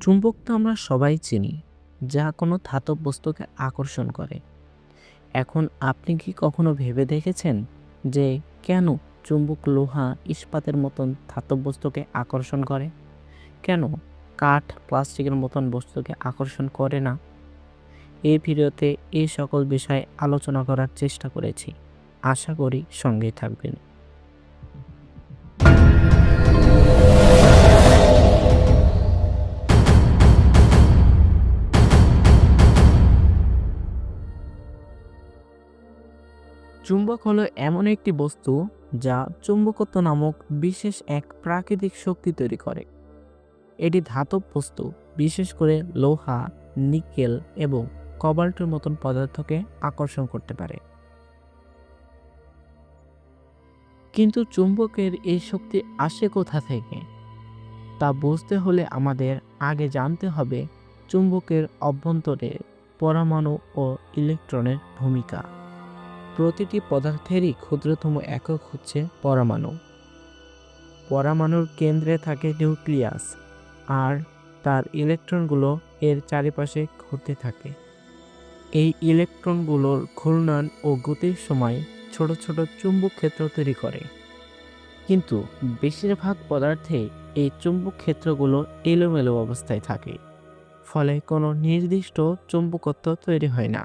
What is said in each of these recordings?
চুম্বক তো আমরা সবাই চিনি, যা কোনো ধাতব বস্তুকে আকর্ষণ করে। এখন আপনি কি কখনো ভেবে দেখেছেন যে কেন চুম্বক লোহা ইস্পাতের মতন ধাতব বস্তুকে আকর্ষণ করে? কেন কাঠ প্লাস্টিকের মতন বস্তুকে আকর্ষণ করে না? এই ভিডিওতে এই সকল বিষয়ে আলোচনা করার চেষ্টা করেছি। আশা করি সঙ্গেই থাকবেন। চুম্বক হলো এমন একটি বস্তু যা চুম্বকত্ব নামক বিশেষ এক প্রাকৃতিক শক্তি তৈরি করে। এটি ধাতব বস্তু, বিশেষ করে লোহা, নিকেল এবং কবাল্টের মতন পদার্থকে আকর্ষণ করতে পারে। কিন্তু চুম্বকের এই শক্তি আসে কোথা থেকে? তা বুঝতে হলে আমাদের আগে জানতে হবে চুম্বকের অভ্যন্তরে পরমাণু ও ইলেকট্রনের ভূমিকা। প্রতিটি পদার্থেরই ক্ষুদ্রতম একক হচ্ছে পরমাণু। পরমাণুর কেন্দ্রে থাকে নিউক্লিয়াস, আর তার ইলেকট্রনগুলো এর চারিপাশে ঘুরতে থাকে। এই ইলেকট্রনগুলোর ঘূর্ণন ও গতির সময় ছোট ছোট চুম্বক ক্ষেত্র তৈরি করে। কিন্তু বেশিরভাগ পদার্থে এই চুম্বক ক্ষেত্রগুলো এলোমেলো অবস্থায় থাকে, ফলে কোনো নির্দিষ্ট চুম্বকত্ব তৈরি হয় না।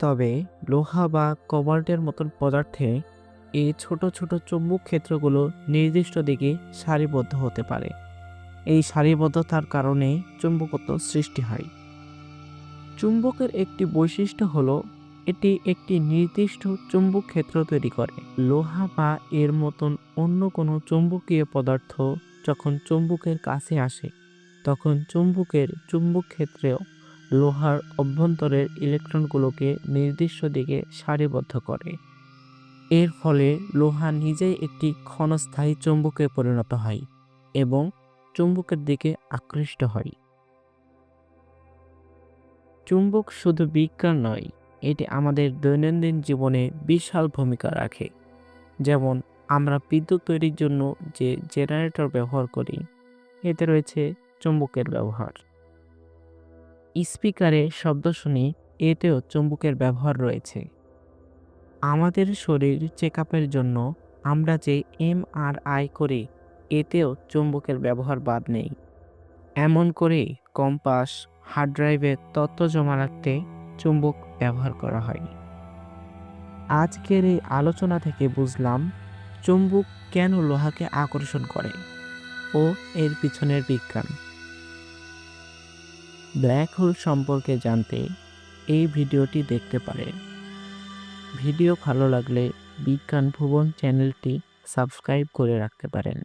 তবে লোহা বা কবাল্টের মতন পদার্থে এই ছোট ছোট চুম্বক ক্ষেত্রগুলো নির্দিষ্ট দিকে সারিবদ্ধ হতে পারে। এই সারিবদ্ধতার কারণে চুম্বকত্ব সৃষ্টি হয়। চুম্বকের একটি বৈশিষ্ট্য হলো, এটি একটি নির্দিষ্ট চুম্বক ক্ষেত্র তৈরি করে। লোহা বা এর মতন অন্য কোনো চুম্বকীয় পদার্থ যখন চুম্বকের কাছে আসে, তখন চুম্বকের চুম্বক ক্ষেত্রেও লোহার অভ্যন্তরের ইলেকট্রনগুলোকে নির্দিষ্ট দিকে সারিবদ্ধ করে। এর ফলে লোহা নিজেই একটি ক্ষণস্থায়ী চুম্বকে পরিণত হয় এবং চুম্বকের দিকে আকৃষ্ট হয়। চুম্বক শুধু বিজ্ঞান নয়, এটি আমাদের দৈনন্দিন জীবনে বিশাল ভূমিকা রাখে। যেমন, আমরা বিদ্যুৎ তৈরির জন্য যে জেনারেটর ব্যবহার করি, এতে রয়েছে চুম্বকের ব্যবহার। স্পিকারে শব্দ শুনি এতেও চুম্বকের ব্যবহার রয়েছে। আমাদের শরীর চেক জন্য আমরা যে এমআরআই করি, এতেও চুম্বকের ব্যবহার বাদ নেই। এমন করে কম্পাস, হার্ড ড্রাইভে তথ্য জমা রাখতে চুম্বক ব্যবহার করা হয়। আজকের এই আলোচনা থেকে বুঝলাম চুম্বক কেন লোহাকে আকর্ষণ করে ও এর পিছনের বিজ্ঞান। ব্ল্যাক হোল সম্পর্কে জানতে এই ভিডিওটি দেখতে পারেন। ভিডিও ভালো লাগলে বিজ্ঞান ভুবন চ্যানেলটি সাবস্ক্রাইব করে রাখতে পারেন।